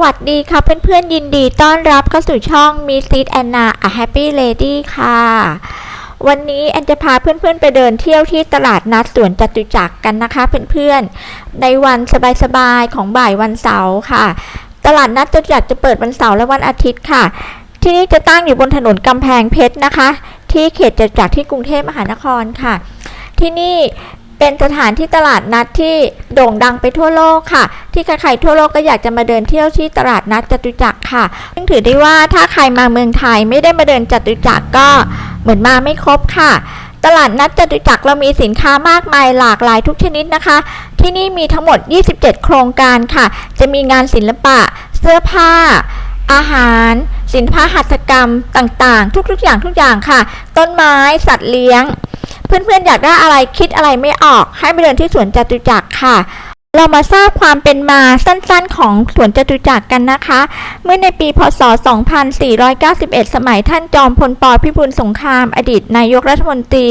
สวัสดีค่ะเพื่อนๆยินดีต้อนรับเข้าสู่ช่อง m i s s i s Anna a Happy Lady ค่ะ วันนี้แอนจะพาเพื่อนๆไปเดินเที่ยวที่ตลาดนัดสวนจตุจักรกันนะคะเพื่อนๆ ในวันสบายๆของบ่ายวันเสาร์ค่ะ ตลาดนัดจตุจักรจะเปิดวันเสาร์และวันอาทิตย์ค่ะ ที่นี่จะตั้งอยู่บนถนนกำแพงเพชรนะคะ ที่เขตจตุจักรที่กรุงเทพมหานครค่ะ ที่นี่ เป็นสถานที่ตลาดนัดที่โด่งดังไปทั่วโลกค่ะ ที่ใครๆทั่วโลกก็อยากจะมาเดินเที่ยวที่ตลาดนัดจตุจักรค่ะ ซึ่งถือได้ว่าถ้าใครมาเมืองไทยไม่ได้มาเดินจตุจักรก็เหมือนมาไม่ครบค่ะ ตลาดนัดจตุจักรเรามีสินค้ามากมายหลากหลายทุกชนิดนะคะ ที่นี่มีทั้งหมด 27 โครงการค่ะ จะมีงานศิลปะ เสื้อผ้า อาหารสินค้าหัตถกรรมต่างๆ ทุกๆอย่างทุกอย่างค่ะ ต้นไม้สัตว์เลี้ยง เพื่อนๆอยากได้อะไรคิดอะไรไม่ออก ให้ไปเดินที่สวนจตุจักรค่ะ เรามาทราบความเป็นมาสั้นๆของสวนจตุจักรกันนะคะ เมื่อในปีพศ 2491 สมัยท่านจอมพลปพิบูลสงคราม อดีตนายกรัฐมนตรี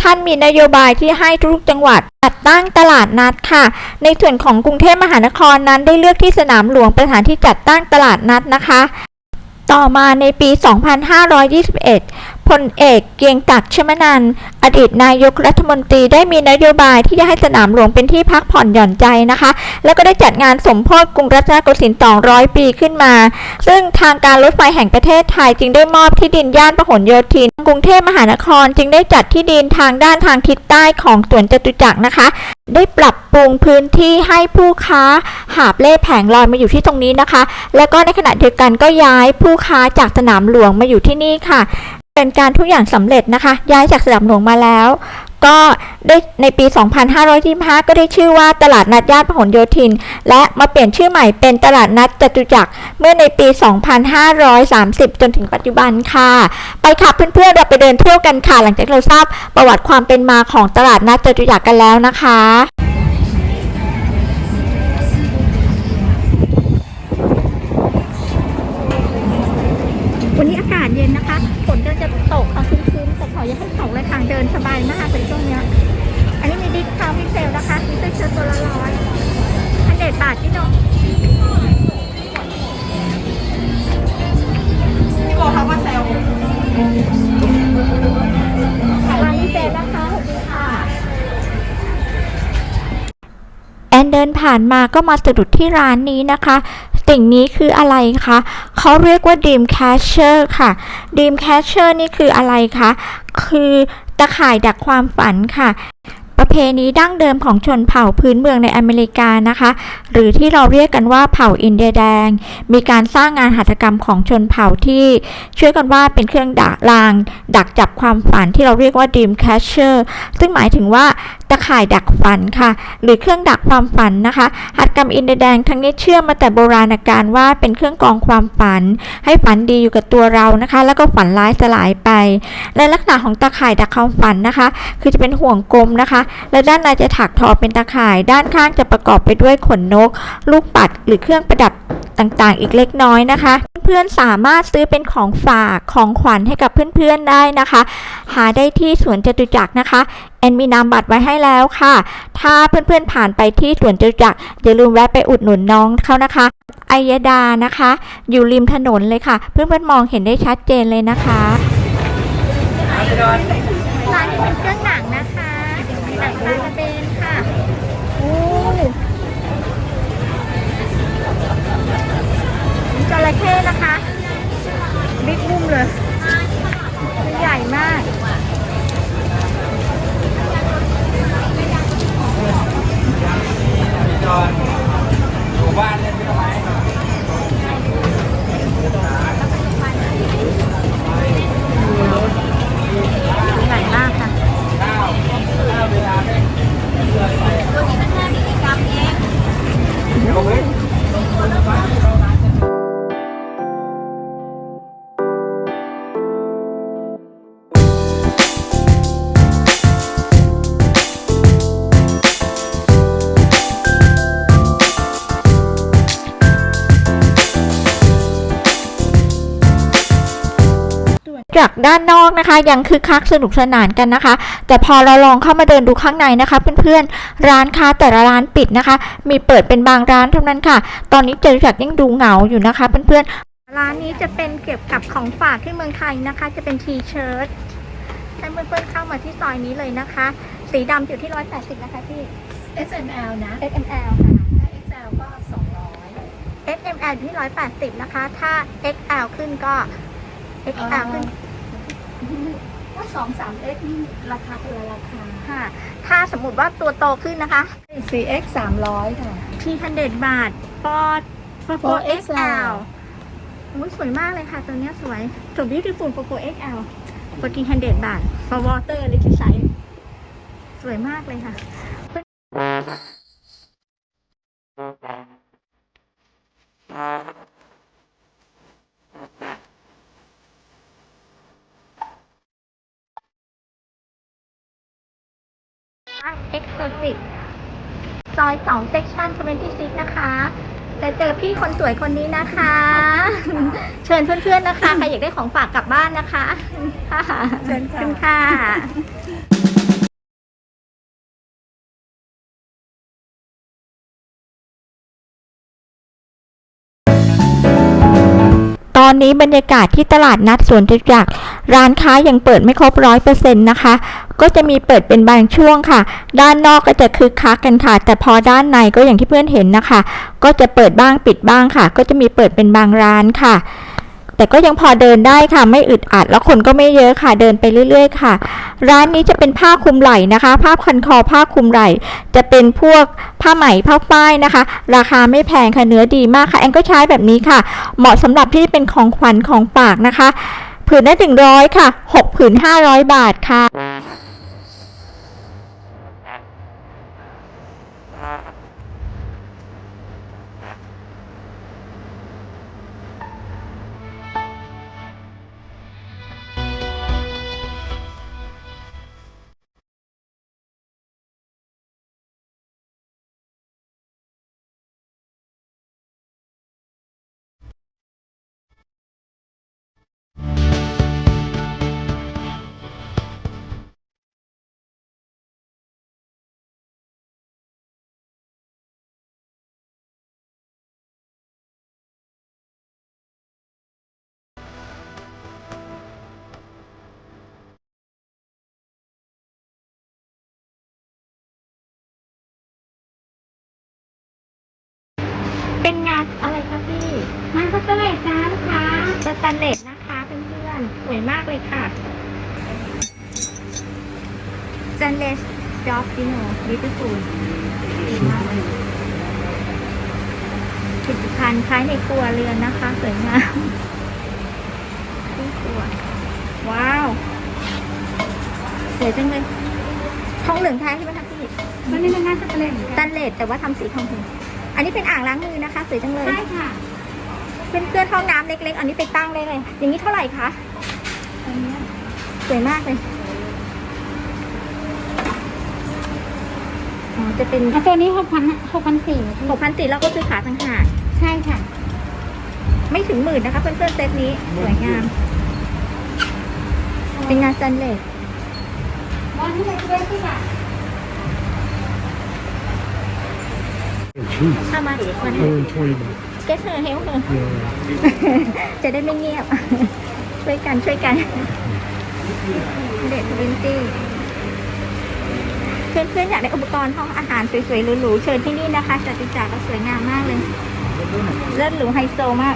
ท่านมีนโยบายที่ให้ทุกจังหวัดจัดตั้งตลาดนัดค่ะ ในส่วนของกรุงเทพมหานครนั้นได้เลือกที่สนามหลวงเป็นสถานที่จัดตั้งตลาดนัดนะคะต่อมาในปี 2521 พลเอกเกียงศักดิ์ชมนันอดีตนายกรัฐมนตรีได้มีนโยบายที่จะให้สนามหลวงเป็นที่พักผ่อนหย่อนใจนะคะ แล้วก็ได้จัดงานสมโพธิกรุงรัตนโกสินทร์200 ปีขึ้นมา ซึ่งทางการรถไฟแห่งประเทศไทยจึงได้มอบที่ดินย่านพหลโยธิน กรุงเทพมหานครจึงได้จัดที่ดินทางด้านทางทิศใต้ของสวนจตุจักรนะคะ ได้ปรับปรุงพื้นที่ให้ผู้ค้าหาบเล่แผงลอยมาอยู่ที่ตรงนี้นะคะ แล้วก็ในขณะเดียวกันก็ย้ายผู้ค้าจากสนามหลวงมาอยู่ที่นี่ค่ะ เป็นการทุกอย่างสำเร็จนะคะ ย้ายจากสนามหลวงมาแล้ว ก็ได้ในปี 2525 ก็ได้ชื่อว่าตลาดนัดย่านพหลโยธิน และมาเปลี่ยนชื่อใหม่เป็นตลาดนัดจตุจักรเมื่อในปี 2530 จนถึงปัจจุบันค่ะ ไปค่ะเพื่อนๆเราไปเดินเที่ยวกันค่ะ หลังจากเราทราบประวัติความเป็นมาของตลาดนัดจตุจักรกันแล้วนะคะ อนเดินผ่านมาก็มาสะดุดที่ร้านนี้นะคะสิ่งนี้คืออะไรคะ เขาเรียกว่า Dream Catcher ค่ะ Dream Catcher นี่คืออะไรคะ คือตะข่ายดักความฝันค่ะ ประเพณีดั้งเดิมของชนเผ่าพื้นเมืองในอเมริกานะคะ หรือที่เราเรียกกันว่าเผ่าอินเดียแดง มีการสร้างงานหัตถกรรมของชนเผ่าที่เชื่อกันว่าเป็นเครื่องดักลาง ดักจับความฝันที่เราเรียกว่า Dream Catcher ซึ่งหมายถึงว่าตะข่ายดักฝันค่ะ หรือเครื่องดักความฝันนะคะ หัตถกรรมอินเดียแดงทั้งนี้เชื่อมาแต่โบราณกาลว่าเป็นเครื่องกองความฝัน ให้ฝันดีอยู่กับตัวเรานะคะ แล้วก็ฝันร้ายสลายไป และลักษณะของตาข่ายดักความฝันนะคะ คือจะเป็นห่วงกลมนะคะและด้านในจะถักทอเป็นตาข่าย ด้านข้างจะประกอบไปด้วยขนนก ลูกปัดหรือเครื่องประดับต่างๆ อีกเล็กน้อยนะคะ เพื่อนๆสามารถซื้อเป็นของฝากของขวัญให้กับเพื่อนๆได้นะคะ หาได้ที่สวนจตุจักรนะคะแอนมีนามบัตรไว้ให้แล้วค่ะ ถ้าเพื่อนๆผ่านไปที่สวนจตุจักรอย่าลืมแวะไปอุดหนุนน้องเขานะคะไอยดานะคะ อยู่ริมถนนเลยค่ะ เพื่อนๆมองเห็นได้ชัดเจนเลยนะคะร้านนี้เป็นเครื่องหนังนะคะ หนังปลากระเบนค่ะโอ้มีจระเข้นะคะ บิ๊กบุ้มเลยมันใหญ่มากจอนอยู่บ้าน จักรด้านนอกนะคะ ยังคึกคักสนุกสนานกันนะคะ แต่พอเราลองเข้ามาเดินดูข้างในนะคะเพื่อนๆร้านค้าแต่ละร้านปิดนะคะ มีเปิดเป็นบางร้านเท่านั้นค่ะ ตอนนี้จตุจักรยังดูเหงาอยู่นะคะเพื่อนๆร้านนี้จะเป็นเกี่ยวกับของฝากที่เมืองไทยนะคะ จะเป็นทีเชิ้ตให้เพื่อนๆเข้ามาที่ซอยนี้เลยนะคะ สีดำอยู่ที่180นะคะพี่ S M L นะ S M L ค่ะถ้า X L ก็สองร้อย S M L อยู่ที่180นะคะ ถ้า X L ขึ้นก็ X L ขึ้น ถ้าสองสาม X นี่ราคาคนละราคาค่ะ ถ้าสมมติว่าตัวโตขึ้นนะคะ 4 X สามร้อยค่ะที่พันเดบาท for for 4 4XL โอ้ยสวยมากเลยค่ะตัวเนี้ยสวย so beautiful for 4XL 1400บาท for water เลยที่ใช้สวยมากเลยค่ะ Exclusive ซอย2 section 26 นะคะ จะเจอพี่คนสวยคนนี้นะคะ เชิญเพื่อนๆนะคะ ใครอยากได้ของฝากกลับบ้านนะคะค่ะเชิญค่ะ ขอบณค่ะ นี้บรรยากาศที่ตลาดนัดสวนจตุจักรร้านค้ายังเปิดไม่ครบร้อยเปอร์เซ็นต์นะคะ ก็จะมีเปิดเป็นบางช่วงค่ะ ด้านนอกก็จะคึกคักกันค่ะ แต่พอด้านในก็อย่างที่เพื่อนเห็นนะคะ ก็จะเปิดบ้างปิดบ้างค่ะ ก็จะมีเปิดเป็นบางร้านค่ะ แต่ก็ยังพอเดินได้ค่ะ ไม่อึดอัดแล้วคนก็ไม่เยอะค่ะ เดินไปเรื่อย ๆ ค่ะ ร้านนี้จะเป็นผ้าคลุมไหล่นะคะ ผ้าพันคอผ้าคลุมไหล่จะเป็นพวกผ้าไหมผ้าป้ายนะคะ ราคาไม่แพงค่ะเนื้อดีมากค่ะแอนก็ใช้แบบนี้ค่ะ เหมาะสำหรับที่เป็นของขวัญของฝากนะคะผืนละหนึ่งร้อยค่ะหกผืนห้าร้อยบาทค่ะ เป็นงานอะไรคะพี่ งานสเตเลตจ้าลูกค้าสแตนเลสนะคะเพื่อนๆสวยมากเลยค่ะสแตนเลสจ็อบดิโนลิปฟูลผลิตภัณฑ์ใช้ในครัวเรือนนะคะ สวยงามที่ครัว ว้าว สวยจังเลยทองเหลืองแท้ใช่ไหมคะพี่มันนี่เป็นงานสเตเลตสแตนเลสแต่ว่าทำสีทองเหลือง อันนี้เป็นอ่างล้างมือนะคะสวยจังเลยใช่ค่ะ เป็นเสื้อห้องน้ำเล็ก ๆ อันนี้ไปตั้งเลยเลย อย่างนี้เท่าไหร่คะอันเนี้ยสวยมากเลยอ๋อจะเป็นอะตัวนี้หกพันหกพันสี่หกพันสี่แล้วก็ซื้อขาต่างหากใช่ค่ะ ไม่ถึงหมื่นนะคะเพื่อนๆเซตนี้สวยงาม เป็นงานสแตนเลส วันนี้เลยด้วยที่ค่ะ เข้ามาวัน Oh, 20 เก็ตเธอเฮลเธอ Yeah. จะได้ไม่เงียบ ช่วยกันช่วยกัน เด็กวินตี้เพื่อนๆอยากได้อุปกรณ์ห้องอาหารสวยๆหรูๆเชิญที่นี่นะคะจัดจักรก็สวยงามมากเลย เลิศหรูไฮโซมาก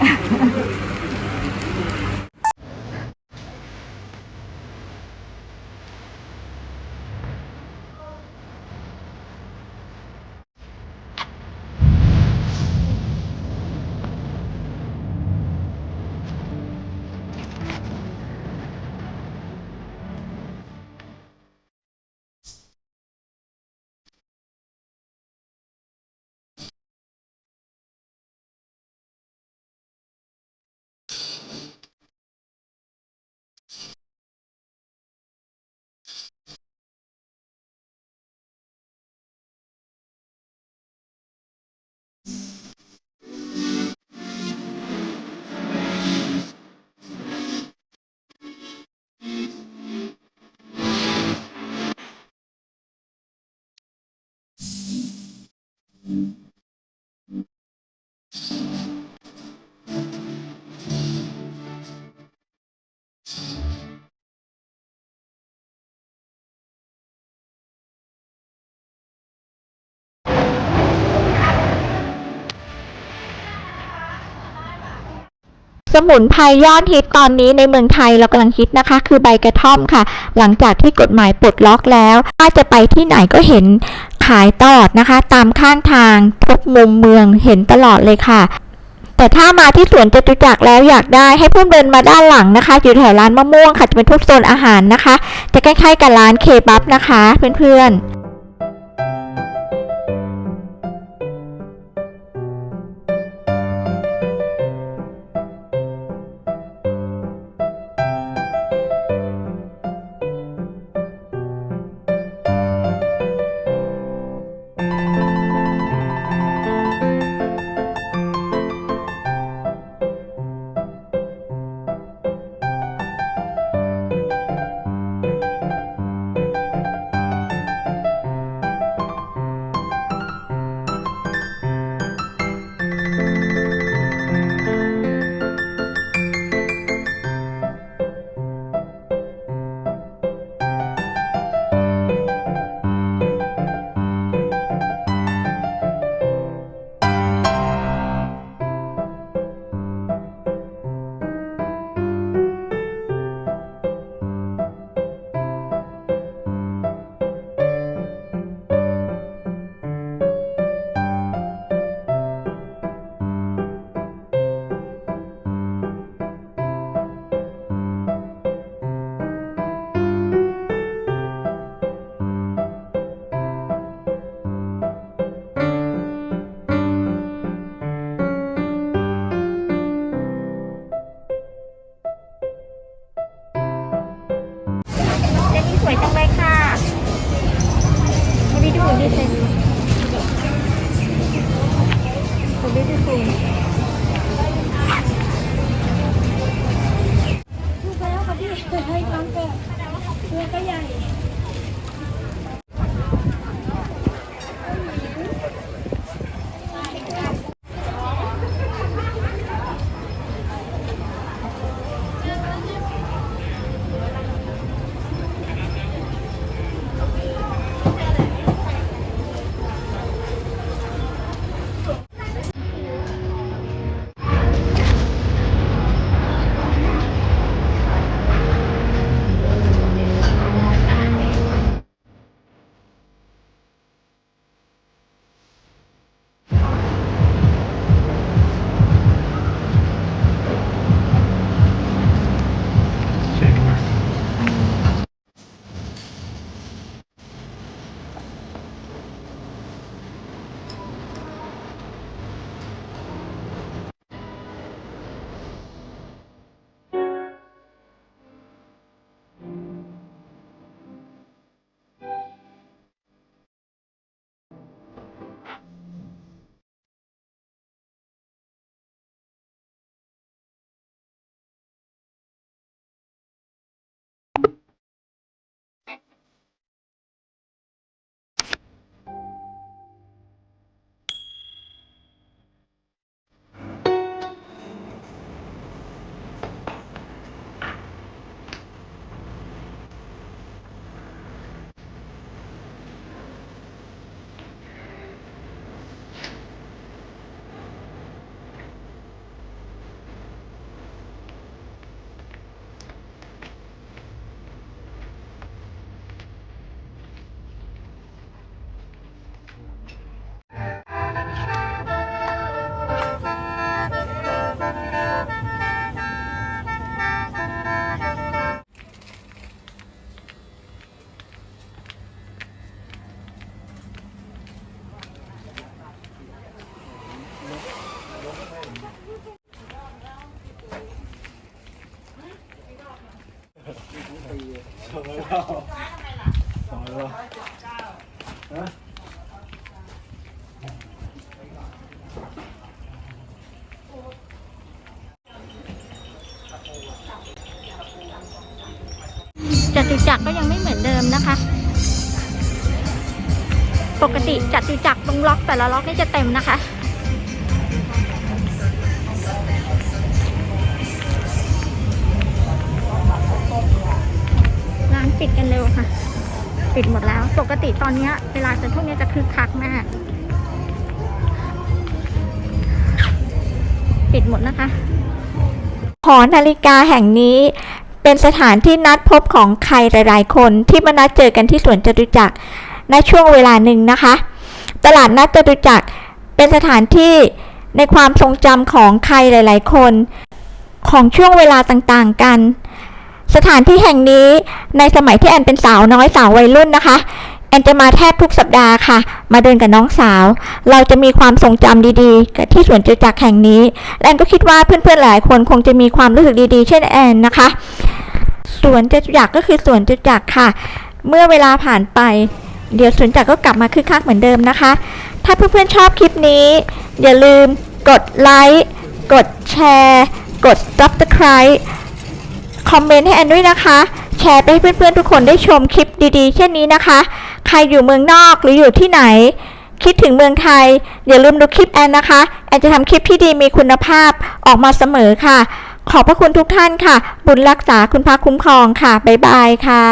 สมุนไพรยอดฮิตตอนนี้ในเมืองไทยเรากำลังฮิตนะคะ คือใบกระท่อมค่ะ หลังจากที่กฎหมายปลดล็อกแล้วถ้าจะไปที่ไหนก็เห็นขายตลอดนะคะ ตามข้างทางทุกมุมเมืองเห็นตลอดเลยค่ะ แต่ถ้ามาที่สวนจตุจักรแล้วอยากได้ให้เพื่อนเดินมาด้านหลังนะคะ อยู่แถวร้านมะม่วงค่ะจะเป็นทุกโซนอาหารนะคะ จะใกล้ๆกับร้านเคบับนะคะ เพื่อนๆ จักรก็ยังไม่เหมือนเดิมนะคะ ปกติจตุจักรตรงล็อกแต่ละล็อกนี่จะเต็มนะคะร้านปิดกันเร็วค่ะ ปิดหมดแล้ว ปกติตอนนี้เวลาจะพวกนี้จะคึกคักมาก ปิดหมดนะคะหอนาฬิกาแห่งนี้ เป็นสถานที่นัดพบของใครหลายๆ คนที่มานัดเจอกันที่สวนจตุจักรในช่วงเวลาหนึ่งนะคะ ตลาดนัดจตุจักรเป็นสถานที่ในความทรงจำของใครหลาย ๆ คน ของช่วงเวลาต่างๆกัน สถานที่แห่งนี้ในสมัยที่แอนเป็นสาวน้อยสาววัยรุ่นนะคะแอนจะมาแทบทุกสัปดาห์ค่ะ มาเดินกับน้องสาว เราจะมีความทรงจำดีๆกับที่สวนจตุจักรแห่งนี้ แอนก็คิดว่าเพื่อนๆหลายคนคงจะมีความรู้สึกดีๆ เช่นแอนนะคะ สวนจตุจักรก็คือสวนจตุจักรค่ะ เมื่อเวลาผ่านไป เดี๋ยวสวนจตุจักรก็กลับมาคึกคักเหมือนเดิมนะคะ ถ้าเพื่อนๆชอบคลิปนี้ อย่าลืมกดไลค์กดแชร์ กด subscribe คอมเมนต์ให้แอนด้วยนะคะ แชร์ไปให้เพื่อนๆทุกคนได้ชมคลิปดีๆ เช่นนี้นะคะ ใครอยู่เมืองนอกหรืออยู่ที่ไหน คิดถึงเมืองไทย อย่าลืมดูคลิปแอนนะคะ แอนจะทำคลิปที่ดีมีคุณภาพออกมาเสมอค่ะ ขอบพระคุณทุกท่านค่ะ บุญรักษาคุณพระคุ้มครองค่ะ บ๊ายบายค่ะ